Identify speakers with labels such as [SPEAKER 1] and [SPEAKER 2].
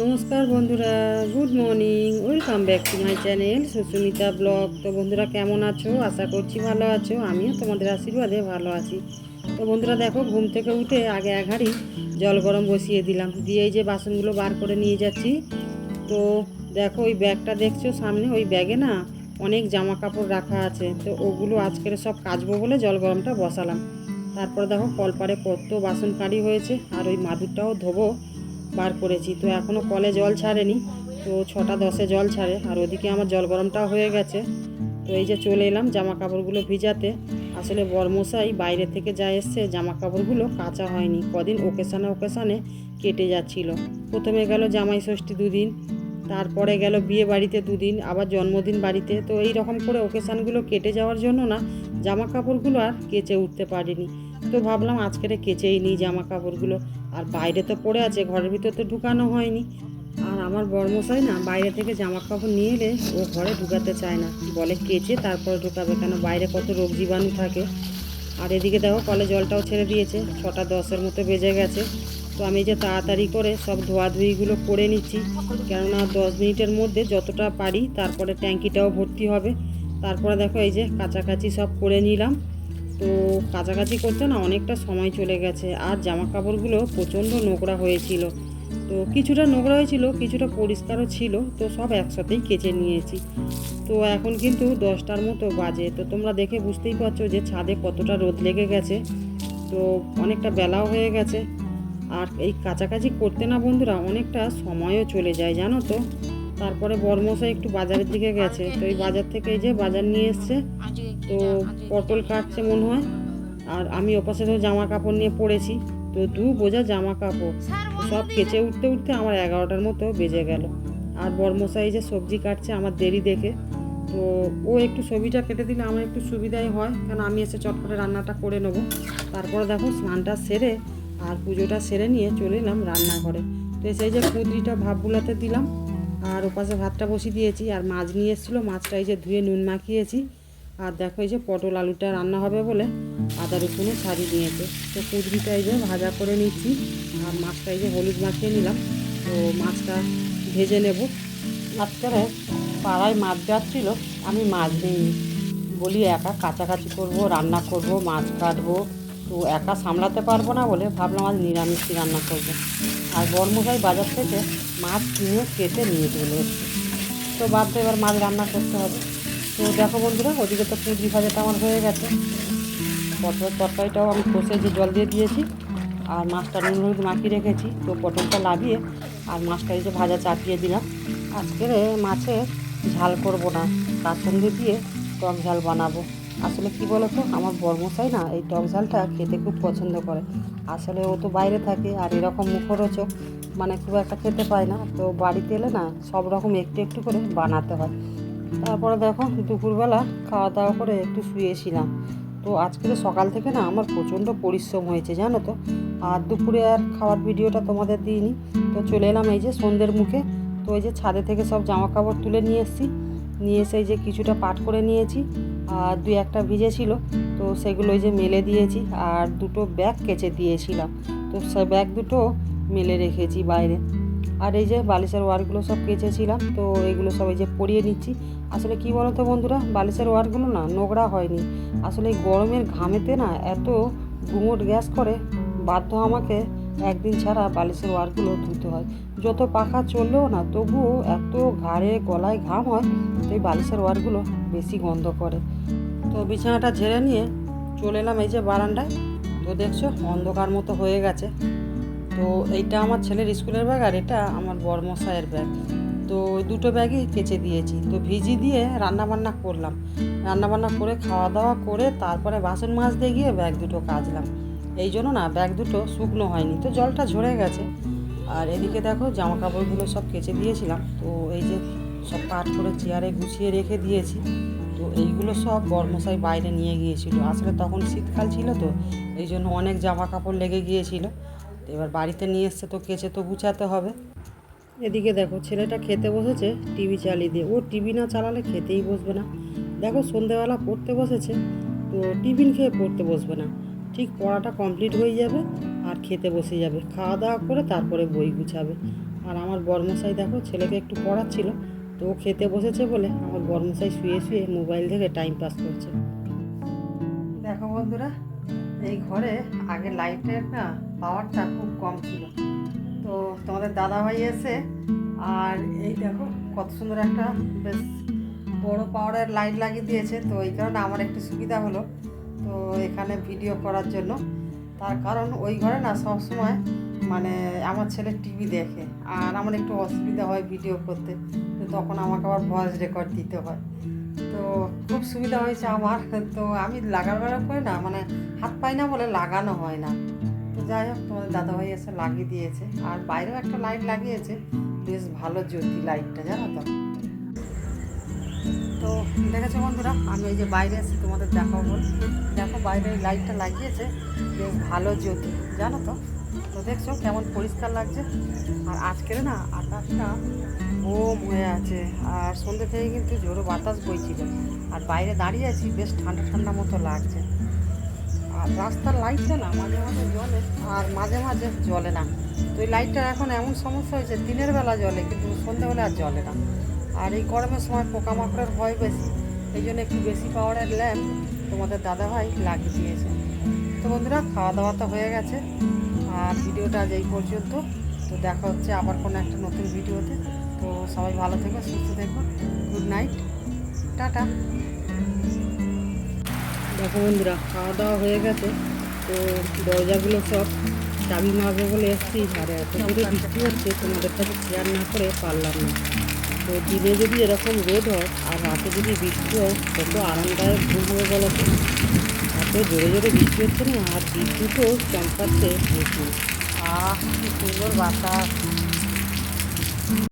[SPEAKER 1] নমস্কার বন্ধুরা, good morning, welcome back to my channel Susmita blog. তো বন্ধুরা, কেমন আছো? আশা করছি ভালো আছো, আমিও তোমাদের আশীর্বাদে ভালো আছি। তো বন্ধুরা, দেখো, ঘুম থেকে উঠে আগে এক হাঁড়ি জল গরম বসিয়ে দিলাম। দিয়ে এই যে বাসনগুলো বার করে নিয়ে যাচ্ছি। তো দেখো, ওই ব্যাগটা দেখছ সামনে? ওই ব্যাগে না অনেক জামা কাপড় রাখা আছে। তো ওগুলো আজকের সব কাচবো বলে জল গরমটা বসালাম। তারপরে দেখো, কলপারে কত বাসন কাঁড়ি হয়েছে, আর ওই মাদুরটাও ধোবো। বার করেছি। তো এখনও কলে জল ছাড়েনি। তো ছটা দশে জল ছাড়ে। আর ওদিকে আমার জল গরমটাও হয়ে গেছে। তো এই যে চলে এলাম জামা কাপড়গুলো ভিজাতে। আসলে বরমশাই বাইরে থেকে যা এসছে জামা কাপড়গুলো কাঁচা হয়নি। কদিন ওকেশানে ওকেশানে কেটে যাচ্ছিল। প্রথমে গেল জামাই ষষ্ঠী দুদিন, তারপরে গেল বিয়ে বাড়িতে দুদিন, আবার জন্মদিন বাড়িতে। তো এই রকম করে ওকেশানগুলো কেটে যাওয়ার জন্য না জামা কাপড়গুলো আর কেচে উঠতে পারিনি। তো ভাবলাম আজকেরে কেচেই নিই জামা কাপড়গুলো আর বাইরে তো পড়ে আছে, ঘরের ভিতরে তো ঢুকানো হয়নি। আর আমার বর্মশাই না বাইরে থেকে জামা কাপড় নিয়ে এলে ও ঘরে ঢুকাতে চায় না। বলে কেচে তারপরে ঢুকাবে কেন? বাইরে কত রোগ জীবাণু থাকে। আর এদিকে দেখো কলে জলটাও ছেড়ে দিয়েছে, ছটা দশের মতো বেজে গেছে। তো আমি যে তাড়াতাড়ি করে সব ধোয়াধুয়িগুলো করে নিচ্ছি, কেননা দশ মিনিটের মধ্যে যতটা পারি তারপরে ট্যাঙ্কিটাও ভর্তি হবে। তারপরে দেখো এই যে কাছাকাছি সব করে নিলাম। তো কাছাকাছি করতে না অনেকটা সময় চলে গেছে। আর জামা কাপড়গুলো প্রচণ্ড নোংরা হয়েছিল। তো কিছুটা নোংরা হয়েছিল, কিছুটা পরিষ্কারও ছিল। তো সব একসাথেই কেচে নিয়েছি। তো এখন কিন্তু দশটার মতো বাজে। তো তোমরা দেখে বুঝতেই পারছ যে ছাদে কতটা রোদ লেগে গেছে। তো অনেকটা বেলাও হয়ে গেছে। আর এই কাছাকাছি করতে না বন্ধুরা অনেকটা সময়ও চলে যায়, জানো তো? তারপরে বর্মশা একটু বাজারের দিকে গেছে। তো এই বাজার থেকে এই যে বাজার নিয়ে এসছে তো পটল কাটছে মনে হয়। আর আমি ওপাশে তো জামা কাপড় নিয়ে পড়েছি। তো দু বোঝা জামা কাপড়। সব কেচে উঠতে উঠতে আমার এগারোটার মতো বেজে গেল। আর বর্মশাই যে সবজি কাটছে আমার দেরি দেখে। তো ও একটু ছবিটা কেটে দিলে আমার একটু সুবিধাই হয়। কারণ আমি এসে চট করে রান্নাটা করে নেব। তারপরে দেখো স্নানটা সেরে আর পুজোটা সেরে নিয়ে চলে এলাম রান্নাঘরে। তো সেই যে কুদরিটা ভাব বুলাতে দিলাম। আর ওপাশে ভাতটা বসিয়ে দিয়েছি। আর মাছ নিয়ে এসেছিল। মাছটা এই যে ধুয়ে নুন মাখিয়েছি। আর দেখো এই যে পটল আলুটা রান্না হবে বলে আদা রসুনে ছাড়িয়ে নিয়েছে। তো কুদরিটা এই যে ভাজা করে নিচ্ছি আর মাছটা এই যে হলুদ মাখিয়ে নিলাম। তো মাছটা ভেজে নেব। আজকে পাড়ায় মাছ যাচ্ছিল, আমি মাছ নিইনি বলি একা কাছাকাছি করব, রান্না করব, মাছ কাটবো, তো একা সামলাতে পারব না বলে ভাবলাম আজ নিরামিষই রান্না করব। আর বর্মশাই বাজার থেকে মাছ কিনে কেটে নিয়ে চলে এসছে। তো ভাবতে এবার মাছ রান্না করতে হবে। তো দেখো বন্ধুরা, ওদিকে তো পুঁজি ভাজাটা আমার হয়ে গেছে। পটলের তরকারিটাও আমি কষে যে জল দিয়ে দিয়েছি, আর মাছটা নুন হলুদ মাখিয়ে রেখেছি, তো পটলটা লাভিয়ে আর মাছটা এই যে ভাজা চাপিয়ে দিলাম। আজকে মাছে ঝাল করব না কাসন্দি দিয়ে টক ঝাল বানাবো। আসলে কি বলতো, আমার বর্মশাই না এই টক ঝালটা খেতে খুব পছন্দ করে। আসলে ও তো বাইরে থাকে আর এরকম মুখরোচক মানে খুব একটা খেতে পায় না। তো বাড়িতে এলে না সব রকম একটু একটু করে বানাতে হয়। তারপরে দেখো দুপুরবেলা খাওয়া দাওয়া করে একটু শুয়েছিলাম। তো আজকে তো সকাল থেকে না আমার প্রচণ্ড পরিশ্রম হয়েছে, জানো তো। আর দুপুরে আর খাওয়ার ভিডিওটা তোমাদের দিইনি। তো চলে এলাম এই যে সন্ধ্যের মুখে। তো এই যে ছাদে থেকে সব জামা কাপড় তুলে নিয়ে এসেছি। নিয়ে এসে এই যে কিছুটা পাট করে নিয়েছি, আর দুই একটা ভিজেছিল। তো সেগুলো যে মেলে দিয়েছি, আর দুটো ব্যাগ কেচে দিয়েছিলাম। তো সে ব্যাগ দুটো মেলে রেখেছি বাইরে। আর এই যে বালিশের ওয়ারগুলো সব কেচেছিলাম, তো এগুলো সব এই যে পরিয়ে নিচ্ছি। আসলে কি বলো তো বন্ধুরা, বালিশের ওয়ারগুলো না নোংরা হয়নি। আসলে এই গরমের ঘামেতে না এত গুমোট গ্যাস করে, বাধ্য আমাকে একদিন ছাড়া বালিশের ওয়ারগুলো ধুতে হয়। যত পাখা চললেও না তবুও এত ঘাড়ে গলায় ঘাম হয় এই বালিশের ওয়ারগুলো বেশি গন্ধ করে। তো বিছানাটা ঝেড়ে নিয়ে চলে এলাম এই যে বারান্দায়। তো দেখছ অন্ধকার মতো হয়ে গেছে। তো এইটা আমার ছেলের স্কুলের ব্যাগ আর এটা আমার বড়মশাইয়ের ব্যাগ। তো দুটো ব্যাগই কেচে দিয়েছি। তো ভিজি দিয়ে রান্নাবান্না করলাম। রান্নাবান্না করে খাওয়া দাওয়া করে, তারপরে বাসন মাজতে গিয়ে ব্যাগ দুটো কাচলাম। এই জন্য না, ব্যাগ দুটো শুকনো হয়নি। তো জলটা ঝরে গেছে। আর এদিকে দেখো জামা কাপড়গুলো সব কেচে দিয়েছিলাম। তো এই যে সব কাট করে চেয়ারে গুছিয়ে রেখে দিয়েছি। তো এইগুলো সব বর্মশাই বাইরে নিয়ে গিয়েছিল। আসলে তখন শীতকাল ছিল তো, এই জন্য অনেক জামা কাপড় লেগে গিয়েছিল। এবার বাড়িতে নিয়ে এসছে তো কেচে তো গুছাতে হবে। এদিকে দেখো ছেলেটা খেতে বসেছে টিভি চালিয়ে দিয়ে। ও টিভি না চালালে খেতেই বসবে না। দেখো সন্ধেবেলা পড়তে বসেছে তো টিফিন খেয়ে পড়তে বসবে না। ঠিক পড়াটা কমপ্লিট হয়ে যাবে আর খেতে বসে যাবে। খাওয়া দাওয়া করে তারপরে বই গুছাবে। আর আমার বর্মশাই দেখো ছেলেকে একটু পড়াচ্ছিল তো ও খেতে বসেছে বলে আমার বর্মশাই শুয়ে শুয়ে মোবাইল থেকে টাইম পাস করছে। দেখো বন্ধুরা এই ঘরে আগে লাইটের না পাওয়ারটা খুব কম ছিল। তো তোমাদের দাদাভাই এসে, আর এই দেখো কত সুন্দর একটা বেশ বড় পাওয়ারের লাইট লাগিয়ে দিয়েছে। তো এই কারণে আমার একটু সুবিধা হলো, তো এখানে ভিডিও করার জন্য। তার কারণ ওই ঘরে না সব সময় মানে আমার ছেলে টিভি দেখে, আর আমার একটু অসুবিধা হয় ভিডিও করতে। তো তখন আমাকে আবার ভয়েস রেকর্ড দিতে হয়। তো খুব সুবিধা হয়েছে আমার। তো আমি লাগাবার পরে না মানে হাত পাই না বলে লাগানো হয় না। তো যাই হোক, তোমাদের দাদাভাই এসে লাগিয়ে দিয়েছে। আর বাইরেও একটা লাইট লাগিয়েছে। বেশ ভালো জ্যোতি লাইটটা, জানো তো। তো দেখেছ বন্ধুরা, আমি এই যে বাইরে এসে তোমাদের দেখাবো। বল দেখো বাইরে লাইটটা লাগিয়েছে, বেশ ভালো জ্যোতি, জানো তো। তো দেখছ কেমন পরিষ্কার লাগছে। আর আজকের না আকাশটা ঘুম হয়ে আছে। আর সন্ধ্যে থেকে কিন্তু জোরো বাতাস বইছিল। আর বাইরে দাঁড়িয়ে আছি, বেশ ঠান্ডা ঠান্ডা মতো লাগছে। আর রাস্তার লাইটটা না, মাঝে মাঝে জলে আর মাঝে মাঝে জ্বলে না। তো এই লাইটটার এখন এমন সমস্যা হয়েছে, দিনের বেলা জ্বলে, কিন্তু সন্ধ্যে হলে আর জ্বলে না। আর এই গরমের সময় পোকামাকড়ের ভয় বেশি। এই জন্য একটু বেশি পাওয়ারের ল্যাম্প তোমাদের দাদাভাই লাগিয়ে দিয়েছে। তো বন্ধুরা খাওয়া দাওয়া তো হয়ে গেছে। আর ভিডিওটা আজ এই পর্যন্ত। তো দেখা হচ্ছে আবার কোনো একটা নতুন ভিডিওতে। তো সবাই ভালো থেকো সুস্থ থেকো। Good night tata. দেখো বন্ধুরা খাওয়া দাওয়া হয়ে গেছে। তো দরজাগুলো সব চাবি মারবো বলে এসছি। আর এত দূরে বৃষ্টি হচ্ছে তোমাদের কাছে শেয়ার না করে পারলাম না। তো দিনে যদি এরকম রোদ হয় আর রাতে যদি বৃষ্টি হয় কত আরামদায়ক ঘুম হয়ে তো? এত জোরে জোরে বৃষ্টি হচ্ছে না আর বিদ্যুৎও চমকাচ্ছে প্রচুর। আহ কি সুন্দর বাতাস।